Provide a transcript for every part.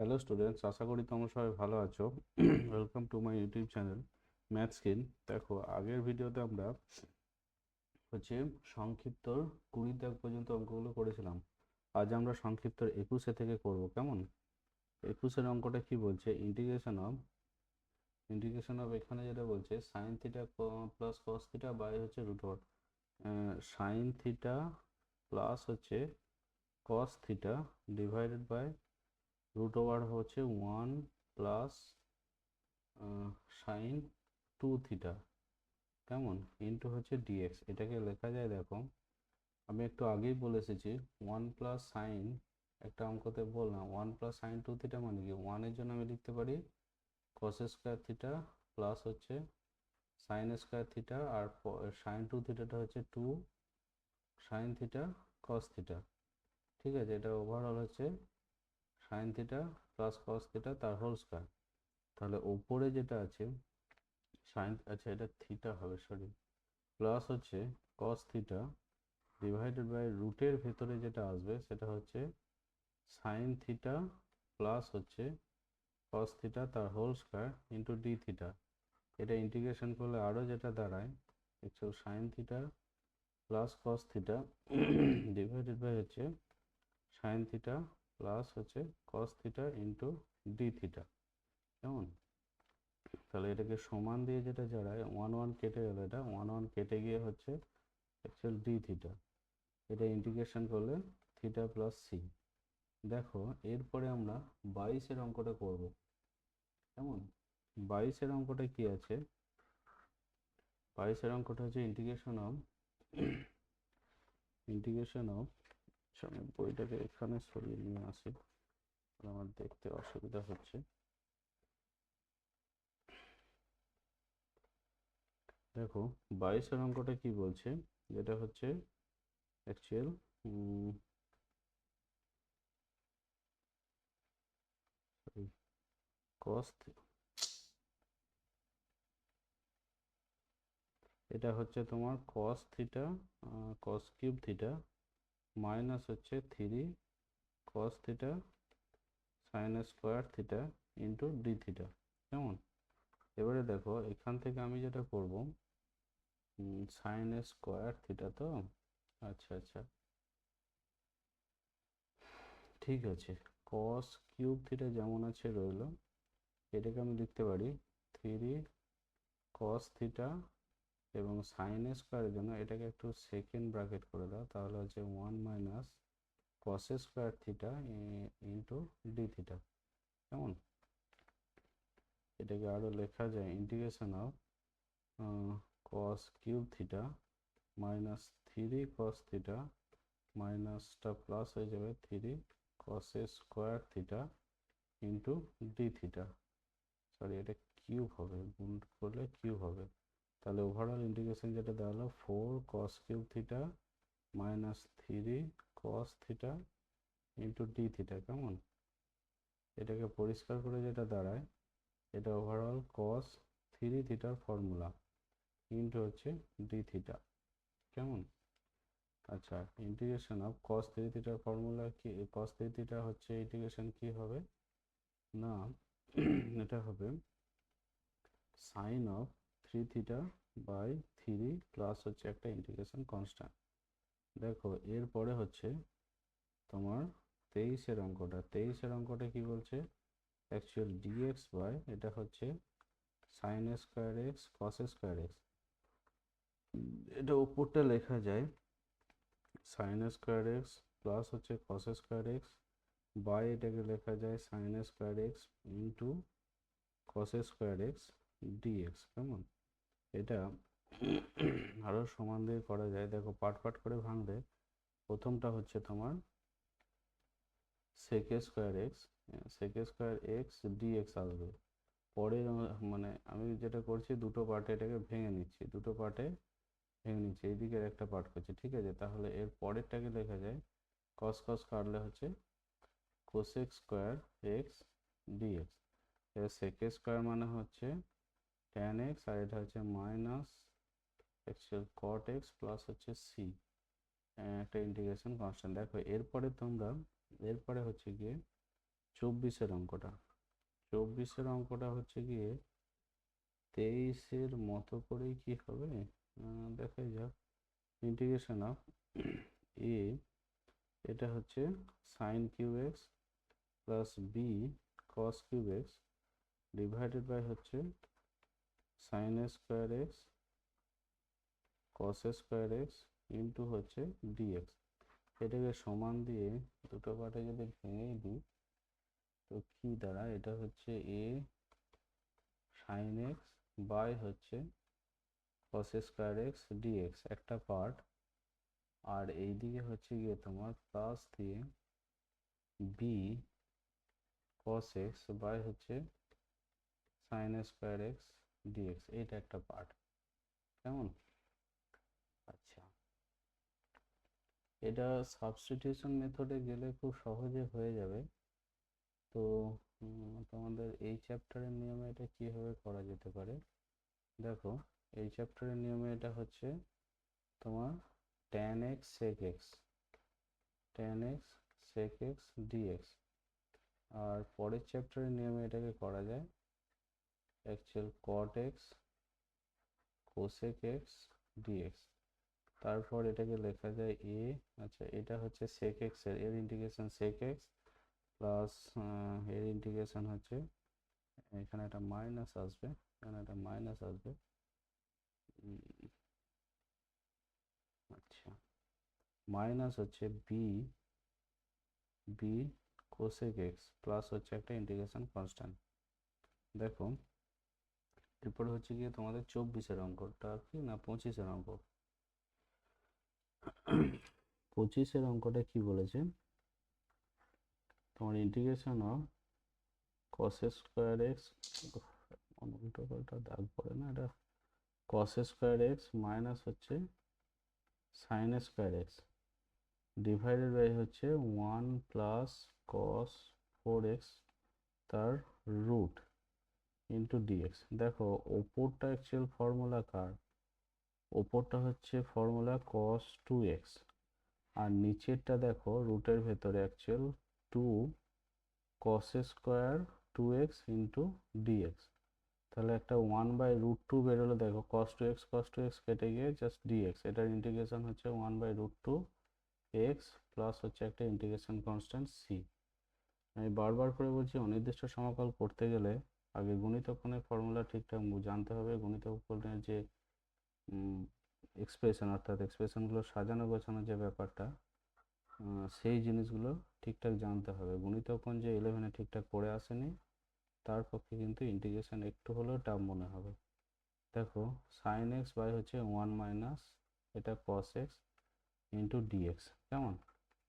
Hello students আশা করি তোমরা সবাই ভালো আছো। Welcome to my YouTube channel math skin দেখো, আগের ভিডিওতে আমরা হচ্ছে সংক্ষিপ্তর কুড়ি দাগ পর্যন্ত অঙ্কগুলো করেছিলাম। আজ আমরা সংক্ষিপ্তর একুশে থেকে করব, কেমন? একুশের অঙ্কটা কি বলছে? ইন্টিগ্রেশন অফ ইন্টিগ্রেশন অফ এখানে যেটা বলছে sine theta plus cos theta by হচ্ছে root over sine theta plus হচ্ছে cos theta divided by root over হচ্ছে one plus sine two theta কেমন? ইন্টু হচ্ছে ডিএক্স এটাকে লেখা যায়, দেখো, আমি একটু আগেই বলে এসেছি ওয়ান প্লাস সাইন একটা অঙ্কতে বললাম one plus sine two theta মানে কি? ওয়ানের জন্য আমি লিখতে পারি কস স্কোয়ার থিটা প্লাস হচ্ছে সাইন স্কোয়ার থিটা আর সাইন টু থিটাটা হচ্ছে two sine theta cos theta ঠিক আছে? এটা ওভারঅল হচ্ছে sine theta plus cos theta তার হোল স্কোয়ার তাহলে ওপরে যেটা আছে সাইন আচ্ছা এটা থিটা হবে সরি প্লাস হচ্ছে কস থিটা ডিভাইডেড বাই রুটের ভেতরে যেটা আসবে, সেটা হচ্ছে সাইন থিটা প্লাস হচ্ছে কস থিটা তার whole square into d theta এটা ইন্টিগ্রেশন করলে আরও যেটা দাঁড়ায় actual sine theta plus cos theta divided by হচ্ছে সাইন থিটা প্লাস হচ্ছে cos theta into d theta কেমন? তাহলে এটাকে সমান দিয়ে যেটা দাঁড়ায় ওয়ান ওয়ান কেটে গেল এটা ওয়ান ওয়ান কেটে গিয়ে হচ্ছে অ্যাকচুয়াল ডি থিটা এটা ইন্টিগ্রেশন করলে থিটা প্লাস সি দেখো, এরপরে আমরা বাইশের অঙ্কটা করব। কেমন? বাইশের অঙ্কটা কি আছে? বাইশের অঙ্কটা হচ্ছে ইন্টিগ্রেশন অফ ইন্টিগ্রেশন অফ আমি বইটাকে এখানে সরিয়ে নিয়ে আসি। আমার দেখতে অসুবিধা হচ্ছে। দেখো বাইশের অঙ্কটা কি বলছে? যেটা হচ্ছে অ্যাকচুয়াল কস্ট এটা হচ্ছে তোমার cos theta cos cube theta minus হচ্ছে three cos theta sine square theta into d theta কেমন? এবারে দেখো, এখান থেকে আমি যেটা করব সাইন স্কোয়ার থিটা তো? আচ্ছা আচ্ছা। ঠিক আছে কস কিউব থিটা যেমন আছে রইল, এটাকে আমি লিখতে পারি থ্রি কস থিটা এবং সাইন স্কোয়ারের জন্য এটাকে একটু সেকেন্ড ব্র্যাকেট করে দাও, তাহলে হচ্ছে one minus cos square theta into d theta কেমন? এটাকে আরও লেখা যায় integration of cos cube theta minus three cos theta মাইনাসটা প্লাস হয়ে যাবে three cos square theta into d theta sorry এটা কিউব হবে, গুণ করলে কিউব হবে। তাহলে ওভারঅল ইন্টিগ্রেশন যেটা দাঁড়াল four cos cube theta minus three cos theta into d theta কেমন? এটাকে পরিষ্কার করে যেটা দাঁড়ায়, এটা ওভারঅল কস থ্রি থিটার ফর্মুলা ইন্টু হচ্ছে ডি থিটা কেমন? আচ্ছা ইন্টিগ্রেশন অফ কস থ্রি থিটার ফর্মুলা কি কস থ্রি থিটা হচ্ছে ইন্টিগ্রেশন কি হবে? না, এটা হবে sine of three theta by three plus হচ্ছে একটা ইন্টিগ্রেশন কনস্ট্যান্ট। দেখো, এরপরে হচ্ছে তোমার তেইশের অঙ্কটা। তেইশের অঙ্কটা কি বলছে? অ্যাকচুয়াল ডিএক্স বাই, এটা হচ্ছে sine square x cos square x এটা উপরটা লেখা যায় সাইন স্কোয়ার এক্স প্লাস হচ্ছে কস স্কোয়ার এক্স বাই, এটাকে লেখা যায় sine square x into cos square x dx কেমন? এটা আরও সমান দিয়ে করা যায়। দেখো, পাট পাট করে ভাঙলে প্রথমটা হচ্ছে তোমার sec square x sec square x dx আসবে। পরে মানে আমি যেটা করছি, দুটো পার্টে এটাকে ভেঙে নিচ্ছি, দুটো পার্টে ভেঙে নিচ্ছি, এইদিকের একটা পার্ট করছি, ঠিক আছে? তাহলে এর পরেরটাকে লেখা যায় কস কস কাটলে হচ্ছে cosec square x dx sec square মানে হচ্ছে ট্যান এক্স আর এটা হচ্ছে minus actual cot x plus হচ্ছে সি একটা ইন্টিগ্রেশন কনস্ট্যান্ট দেখো, এরপরে তোমরা, এরপরে হচ্ছে গিয়ে চব্বিশের অঙ্কটা। চব্বিশের অঙ্কটা হচ্ছে গিয়ে তেইশের মতো করেই কি হবে? দেখাই যাক। ইন্টিগ্রেশন অফ এ এটা হচ্ছে sine q x plus b cos q x divided by হচ্ছে sine square x cos square x into হচ্ছে ডিএক্স এটাকে সমান দিয়ে দুটো পার্টে যদি ভেঙেই দিই, তো কি দাঁড়ায় এটা হচ্ছে এ সাইন এক্স বাই হচ্ছে কস স্কোয়ার এক্স ডিএক্স একটা পার্ট আর এইদিকে হচ্ছে গিয়ে তোমার প্লাস দিয়ে বি কস এক্স বাই হচ্ছে সাইন স্কোয়ার এক্স ডিএক্স এইটা একটা পার্ট কেমন? আচ্ছা এটা সাবস্টিটিউশন মেথডে গেলে খুব সহজে হয়ে যাবে। তো তোমাদের এই চ্যাপ্টারের নিয়মে এটা কীভাবে করা যেতে পারে? দেখো, এই চ্যাপ্টারের নিয়মে এটা হচ্ছে তোমার tan x sec x tan x sec x dx আর পরের চ্যাপ্টারের নিয়মে এটাকে করা যায় actual cot x cosec x dx তারপর এটাকে লেখা যায় এ আচ্ছা এটা হচ্ছে সেক এক্সের এর ইন্টিগ্রেশন সেক এক্স প্লাস এর ইন্টিগ্রেশন হচ্ছে, এখানে একটা মাইনাস আসবে, এখানে একটা মাইনাস আসবে। আচ্ছা মাইনাস হচ্ছে b b cosec x plus হচ্ছে একটা ইন্টিগ্রেশন কনস্ট্যান্ট দেখো এরপরে হচ্ছে গিয়ে তোমাদের চব্বিশের অঙ্কটা কি না পঁচিশের অঙ্ক? পঁচিশের অঙ্কটা কি বলেছে? তোমার integration of cos square x পাল্টা দাগ পড়ে না এটা? কস স্কোয়ার এক্স মাইনাস হচ্ছে sine square x divided by হচ্ছে one plus cos four x তার রুট ইন্টু ডিএক্স দেখো, ওপরটা অ্যাকচুয়াল ফর্মুলা কার? ওপরটা হচ্ছে ফর্মুলা কস টু এক্স আর নিচেরটা দেখো রুটের ভেতরে actual two cos square two x into dx তাহলে একটা ওয়ান বাই রুট টু বেরোলো, দেখো cos two x cos two x কেটে গিয়ে জাস্ট ডিএক্স এটার ইন্টিগ্রেশন হচ্ছে one by root two x plus হচ্ছে একটা ইন্টিগ্রেশন কনস্ট্যান্ট সি আমি বারবার করে বলছি, অনির্দিষ্ট সমাকল করতে গেলে আগে গুণিতক্ষণের ফর্মুলা ঠিকঠাক জানতে হবে। গুণিতক্ষণের যে এক্সপ্রেশন অর্থাৎ এক্সপ্রেশনগুলো সাজানো গোছানো যে ব্যাপারটা সেই জিনিসগুলো ঠিকঠাক জানতে হবে। গুণিতক্ষণ যে ইলেভেনে ঠিকঠাক করে আসেনি, তার পক্ষে কিন্তু ইন্টিগ্রেশন একটু হলেও টাফ মনে হবে। দেখো সাইন এক্স বাই হচ্ছে ওয়ান মাইনাস এটা কস এক্স ইন্টু ডিএক্স কেমন?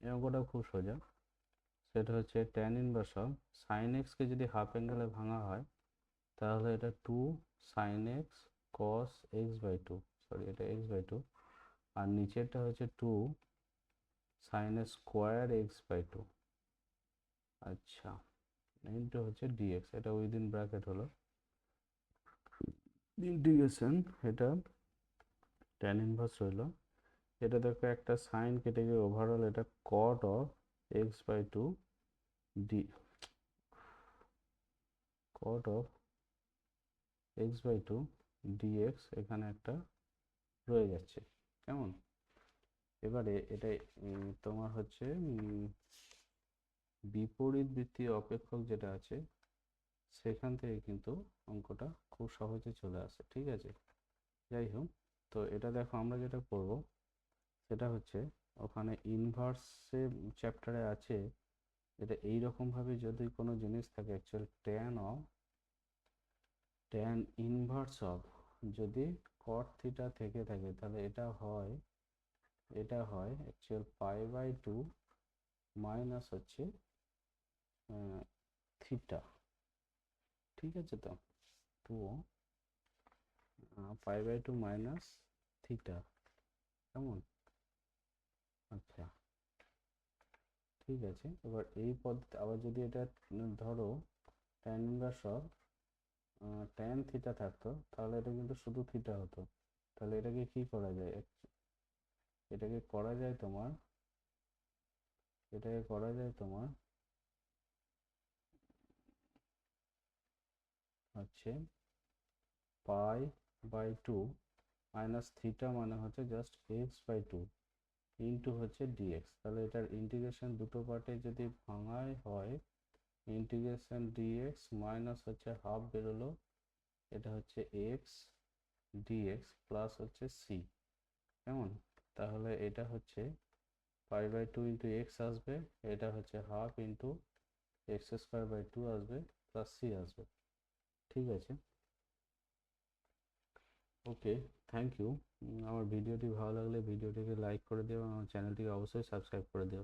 এই অঙ্কটা খুব সোজা। সেটা হচ্ছে ট্যান ইনভার্স অফ সাইন এক্সকে যদি হাফ অ্যাঙ্গেলে ভাঙা হয়, তাহলে এটা two sine x cos x by two sorry এটা এক্স বাই টু আর নিচেরটা হচ্ছে two sine square x by two আচ্ছা ইন্টু হচ্ছে ডিএক্স এটা উইদিন ব্র্যাকেট হলো। ইন্টিগ্রেশন এটা ট্যান ইনভার্স রইল এটা দেখো একটা সাইন কেটে গিয়ে ওভারঅল এটা cot of x by two d cot of x by two d x এখানে একটা রয়ে যাচ্ছে, কেমন? এবারে এটা তোমার হচ্ছে বিপরীত বৃত্তীয় অপেক্ষক যেটা আছে, সেখান থেকে কিন্তু অঙ্কটা খুব সহজে চলে আসে, ঠিক আছে? যাই হোক, তো এটা দেখো আমরা যেটা করব, সেটা হচ্ছে ওখানে ইনভার্সে চ্যাপ্টারে আছে। এটা এই রকমভাবে যদি কোনো জিনিস থাকে actual tan of tan inverse of যদি কট থিটা থেকে থাকে, তাহলে এটা হয় এটা হয় actual pi by two minus হচ্ছে থিটা ঠিক আছে তো? Two pi by two minus theta কেমন? আচ্ছা। ঠিক আছে, এবার এই পদ্ধতি আবার যদি এটা ধরো tan inverse of tan theta থাকতো, তাহলে এটা কিন্তু শুধু থিটা হতো। তাহলে এটাকে কি করা যায়? এটাকে করা যায় তোমার, এটাকে করা যায় তোমার, হচ্ছে pi by two minus theta মানে হচ্ছে just x by two into হচ্ছে ডিএক্স তাহলে এটার ইন্টিগ্রেশন দুটো পার্টে যদি ভাঙাই হয় ইন্টিগ্রেশন ডিএক্স মাইনাস হচ্ছে হাফ বেরোলো, এটা হচ্ছে এক্স ডিএক্স প্লাস হচ্ছে সি কেমন? তাহলে এটা হচ্ছে pi by two into x আসবে, এটা হচ্ছে half into x square by two আসবে প্লাস সি আসবে। ঠিক আছে? ওকে থ্যাংক ইউ আমার ভিডিওটি ভালো লাগলে ভিডিওটিকে লাইক করে দিও এবং আমার চ্যানেলটিকে অবশ্যই সাবস্ক্রাইব করে দিও।